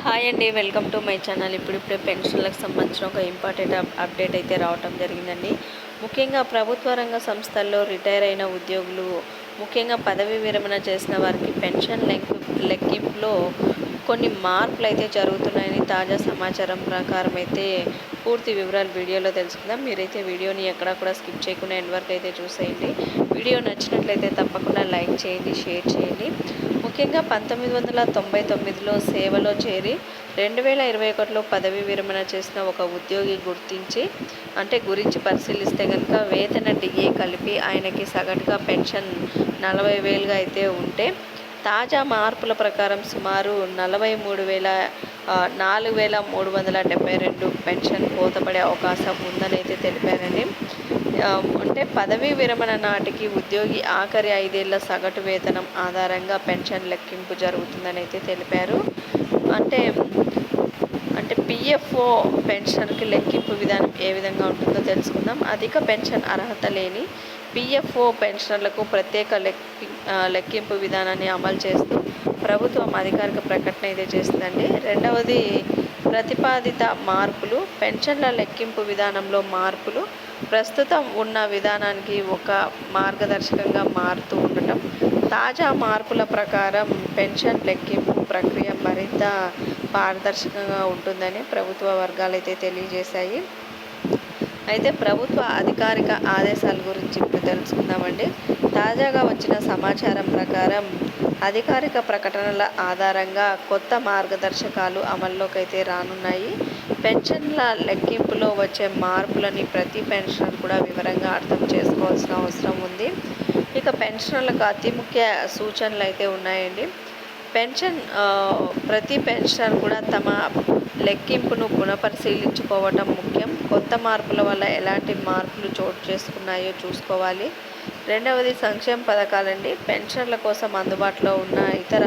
Hi అండి welcome to my channel. ఇప్పుడిప్పుడే పెన్షన్లకు సంబంధించిన ఒక ఇంపార్టెంట్ అప్డేట్ అయితే రావటం జరిగిందండి. ముఖ్యంగా ప్రభుత్వ రంగ సంస్థల్లో రిటైర్ అయిన ఉద్యోగులు ముఖ్యంగా పదవి విరమణ చేసిన వారికి పెన్షన్ లెంగ్ కొన్ని మార్పులు అయితే జరుగుతున్నాయని తాజా సమాచారం ప్రకారం అయితే పూర్తి వివరాలు వీడియోలో తెలుసుకుందాం. మీరైతే వీడియోని ఎక్కడా కూడా స్కిప్ చేయకుండా ఎండ్ వరకు అయితే చూసేయండి. వీడియో నచ్చినట్లయితే తప్పకుండా లైక్ చేయండి షేర్ చేయండి. ముఖ్యంగా పంతొమ్మిది వందల తొంభై తొమ్మిదిలో సేవలో చేరి రెండు వేల ఇరవై ఒకటిలో పదవి విరమణ చేసిన ఒక ఉద్యోగి గుర్తించి అంటే గురించి పరిశీలిస్తే కనుక వేతన డిఏ కలిపి ఆయనకి సగటుగా పెన్షన్ నలభై వేలుగా అయితే ఉంటే తాజా మార్పుల ప్రకారం సుమారు నలభై మూడు వేల నాలుగు వేల మూడు వందల డెబ్బై రెండు పెన్షన్ కోతపడే అవకాశం ఉందని అయితే తెలిపారండి అంటే పదవీ విరమణ నాటికి ఉద్యోగి ఆఖరి ఐదేళ్ళ సగటు వేతనం ఆధారంగా పెన్షన్ లెక్కింపు జరుగుతుందని అయితే తెలిపారు. అంటే అంటే పిఎఫ్ఓ పెన్షన్కి లెక్కింపు విధానం ఏ విధంగా ఉంటుందో తెలుసుకుందాం. అధిక పెన్షన్ అర్హత లేని పిఎఫ్ఓ పెన్షన్లకు ప్రత్యేక లెక్కి లెక్కింపు విధానాన్ని అమలు చేస్తూ ప్రభుత్వం అధికారిక ప్రకటన అయితే చేస్తుందండి రెండవది ప్రతిపాదిత మార్పులు పెన్షన్ల లెక్కింపు విధానంలో మార్పులు ప్రస్తుతం ఉన్న విధానానికి ఒక మార్గదర్శకంగా మారుతూ ఉండటం తాజా మార్పుల ప్రకారం పెన్షన్ లెక్కింపు ప్రక్రియ మరింత పారదర్శకంగా ఉంటుందని ప్రభుత్వ వర్గాలు అయితే తెలియజేశాయి. అయితే ప్రభుత్వ అధికారిక ఆదేశాల గురించి ఇప్పుడు తెలుసుకుందామండి. తాజాగా వచ్చిన సమాచారం ప్రకారం అధికారిక ప్రకటనల ఆధారంగా కొత్త మార్గదర్శకాలు అమల్లోకి అయితే రానున్నాయి. పెన్షన్ల లెక్కింపులో వచ్చే మార్పులని ప్రతి పెన్షన్ కూడా వివరంగా అర్థం చేసుకోవాల్సిన అవసరం ఉంది. ఇక పెన్షన్లకు అతి ముఖ్య సూచనలు అయితే ఉన్నాయండి. పెన్షన్ ప్రతి పెన్షన్ కూడా తమ లెక్కింపును పునఃపరిశీలించుకోవటం ముఖ్యం. కొత్త మార్పుల వల్ల ఎలాంటి మార్పులు చోటు చేసుకున్నాయో చూసుకోవాలి. రెండవది సంక్షేమ పథకాలండి. పెన్షన్ల కోసం అందుబాటులో ఉన్న ఇతర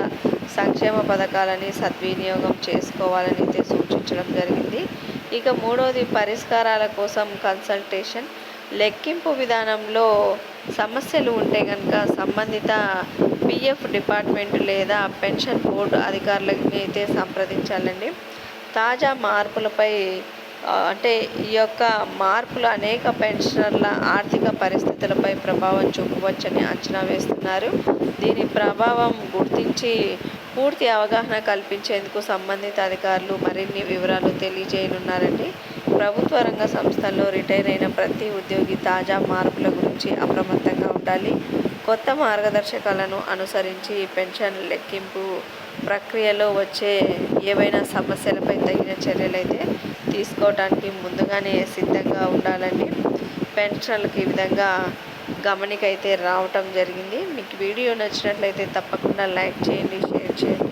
సంక్షేమ పథకాలని సద్వినియోగం చేసుకోవాలని అయితే సూచించడం జరిగింది. ఇక మూడవది పరిష్కారాల కోసం కన్సల్టేషన్. లెక్కింపు విధానంలో సమస్యలు ఉంటే కనుక సంబంధిత పిఎఫ్ డిపార్ట్మెంట్ లేదా పెన్షన్ బోర్డు అధికారులని అయితే సంప్రదించాలండి. తాజా మార్పులపై అంటే ఈ యొక్క మార్పులు అనేక పెన్షనర్ల ఆర్థిక పరిస్థితులపై ప్రభావం చూపవచ్చని అంచనా వేస్తున్నారు. దీని ప్రభావం గుర్తించి పూర్తి అవగాహన కల్పించేందుకు సంబంధిత అధికారులు మరిన్ని వివరాలు తెలియజేయనున్నారండి. ప్రభుత్వ రంగ సంస్థల్లో రిటైర్ అయిన ప్రతి ఉద్యోగి తాజా మార్పుల గురించి అప్రమత్తంగా ఉండాలి. కొత్త మార్గదర్శకాలను అనుసరించి పెన్షన్ లెక్కింపు ప్రక్రియలో వచ్చే ఏవైనా సమస్యలపై తగిన చర్యలు అయితే తీసుకోవడానికి ముందుగానే సిద్ధంగా ఉండాలండి. పెన్షన్లకు ఈ విధంగా గమనిక అయితే రావటం జరిగింది. మీకు వీడియో నచ్చినట్లయితే తప్పకుండా లైక్ చేయండి షేర్ చేయండి.